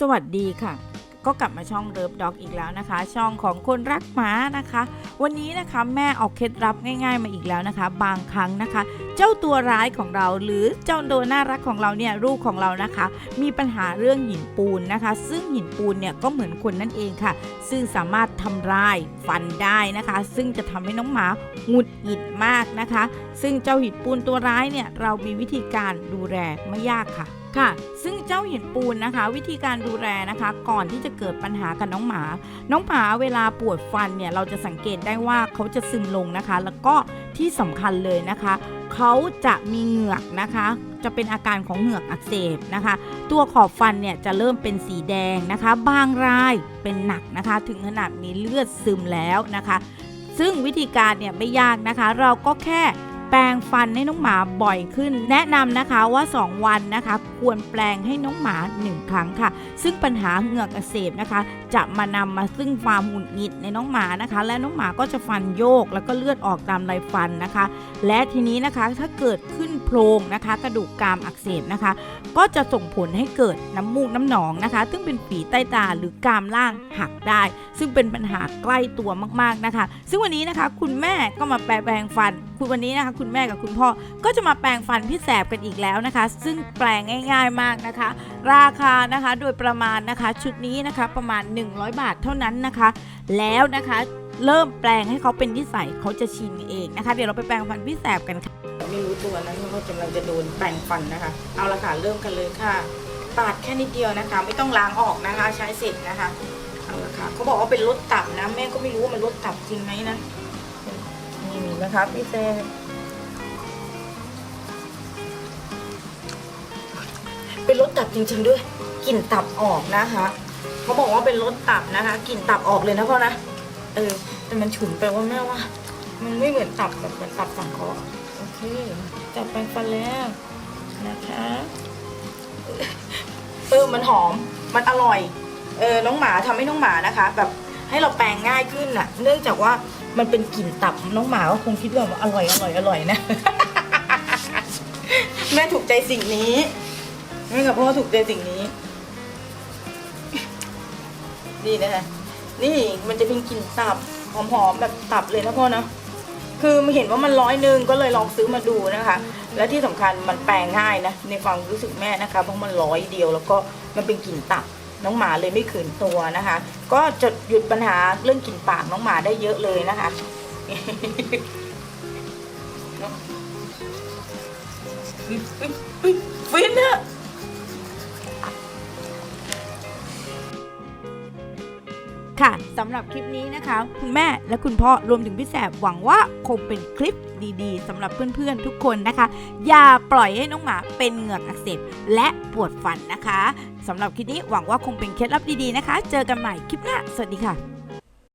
สวัสดีค่ะ ก็กลับมาช่องเลิฟด็อกอีกแล้วนะคะ ช่องของคนรักหมานะคะ วันนี้นะคะแม่เอาเคล็ดลับง่าย ๆ มาอีกแล้วนะคะ บางครั้งนะคะ เจ้าตัวร้ายของเราหรือเจ้าตัวน่ารักของเราเนี่ยลูกของเรานะคะ มีปัญหาเรื่องหินปูนนะคะ ซึ่งหินปูนเนี่ยก็เหมือนคนนั่นเองค่ะ ซึ่งสามารถทำร้ายฟันได้นะคะ ซึ่งจะทำให้น้องหมาหงุดหงิดมากนะคะ ซึ่งเจ้าหินปูนตัวร้ายเนี่ยเรามีวิธีการดูแลไม่ยากค่ะ ค่ะ ซึ่งเจ้าหินปูนนะคะ วิธีการดูแลนะคะ ก่อนที่จะเกิดปัญหากับน้องหมา น้องหมาเวลาปวดฟันเนี่ยเราจะสังเกตได้ว่าเขาจะซึมลงนะคะ แล้วก็ที่สำคัญเลยนะคะเขาจะมีเหงือกนะคะ จะเป็นอาการของเหงือกอักเสบนะคะ ตัวขอบฟันเนี่ยจะเริ่มเป็นสีแดงนะคะ บางรายเป็นหนักนะคะ ถึงขนาดมีเลือดซึมแล้วนะคะ ซึ่งวิธีการเนี่ยไม่ยากนะคะ เราก็แค่ แปรงฟันให้น้องหมาบ่อยขึ้น แนะนำนะคะว่า 2 วันนะคะ ควรแปรงให้น้องหมา 1 ครั้งค่ะ ซึ่งปัญหาเหงือกอักเสบนะคะ จะมานำมาซึ่งความหงุดหงิดในน้องหมานะคะ และน้องหมาก็จะฟันโยก แล้วก็เลือดออกตามไรฟันนะคะ และทีนี้นะคะถ้าเกิดขึ้นโพรงนะคะ กระดูกกรามอักเสบนะคะ ก็จะส่งผลให้เกิดน้ำมูกน้ำหนองนะคะ ซึ่งเป็นฝีใต้ตาหรือกรามล่างหักได้ ซึ่งเป็นปัญหาใกล้ตัวมากๆนะคะ ซึ่งวันนี้นะคะ คุณแม่ก็มาแปรงฟัน คุณวันนี้นะคะคุณแม่กับคุณพ่อ ก็จะมาแปรงฟันพี่แสบกันอีกแล้วนะคะ ซึ่งแปลงง่าย ๆมากนะคะ ราคานะคะโดยประมาณนะคะชุดนี้นะคะประมาณ 100 บาทเท่านั้นนะคะ แล้วนะคะเริ่มแปลงให้เขาเป็นนิสัยเขาจะชินเองนะคะ เดี๋ยวเราไปแปลงฟันพี่แสบกันค่ะไม่รู้ตัวนะว่ากำลังจะโดนแปลงฟันนะคะ เอาละค่ะเริ่มกันเลยค่ะปาดแค่นิดเดียวนะคะ ไม่ต้องล้างออกนะคะใช้เสร็จนะคะเอาละค่ะเขาบอกว่าเป็นรถตับนะ แม่ก็ไม่รู้ว่ามันรถตับจริงไหมนะนี่นะคะพี่เซ เป็นรถตับจริงๆด้วยกลิ่นตับออกนะคะเขาบอกว่าเป็นรถตับนะคะกลิ่นตับออกเลยนะพ่อนะเออแต่มันฉุนไปว่าแม่ว่า มันไม่เหมือนตับแบบเหมือนตับสังเคราะห์โอเคจับแปรงฟันแล้วนะคะเออมันหอมมันอร่อยเออน้องหมาทำให้น้องหมานะคะ แบบให้เราแปรงง่ายขึ้นน่ะ เนื่องจากว่ามันเป็นกลิ่นตับน้องหมาก็คงคิดว่าอร่อยอร่อยอร่อยนะ แม่ถูกใจสิ่งนี้ แม่กับพ่อถูกใจสิ่งนี้ นี่นะคะ นี่มันจะเป็นกลิ่นตับหอมๆแบบตับเลยนะพ่อนะคือเห็นว่ามันร้อยหนึ่งก็เลยลองซื้อมาดูนะคะ และที่สำคัญมันแปลงง่ายนะในความรู้สึกแม่นะคะเพราะมันร้อยเดียวแล้วก็มันเป็นกลิ่นตับน้องหมาเลยไม่ขืนตัวนะคะ ก็จะหยุดปัญหาเรื่องกลิ่นปากน้องหมาได้เยอะเลยนะคะฟินอะ ค่ะสำหรับคลิปนี้นะคะ คุณแม่และคุณพ่อรวมถึงพี่แสบหวังว่าคงเป็นคลิปดีๆสำหรับเพื่อนๆทุกคนนะคะ อย่าปล่อยให้น้องหมาเป็นเหงือกอักเสบและปวดฟันนะคะสำหรับคลิปนี้หวังว่าคงเป็นเคล็ดลับดีๆนะคะ เจอกันใหม่คลิปหน้าสวัสดีค่ะ